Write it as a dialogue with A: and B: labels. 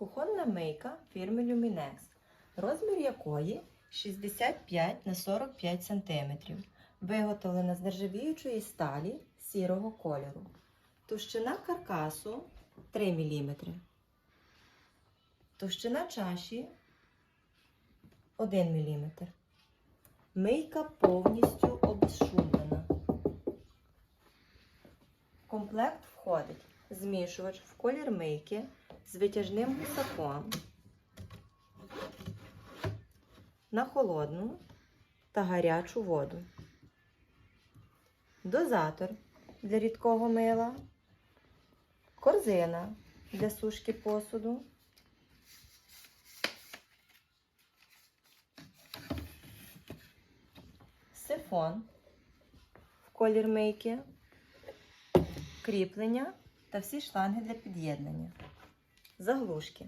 A: Кухонна мийка фірми Luminex, розмір якої 65 на 45 см. Виготовлена з нержавіючої сталі сірого кольору. Товщина каркасу 3 мм. Товщина чаші 1 мм. Мийка повністю обезшумлена. В комплект входить змішувач в колір мийки з витяжним гусаком на холодну та гарячу воду. Дозатор для рідкого мила, корзина для сушки посуду, сифон в колір мийки, кріплення та всі шланги для під'єднання, заглушки.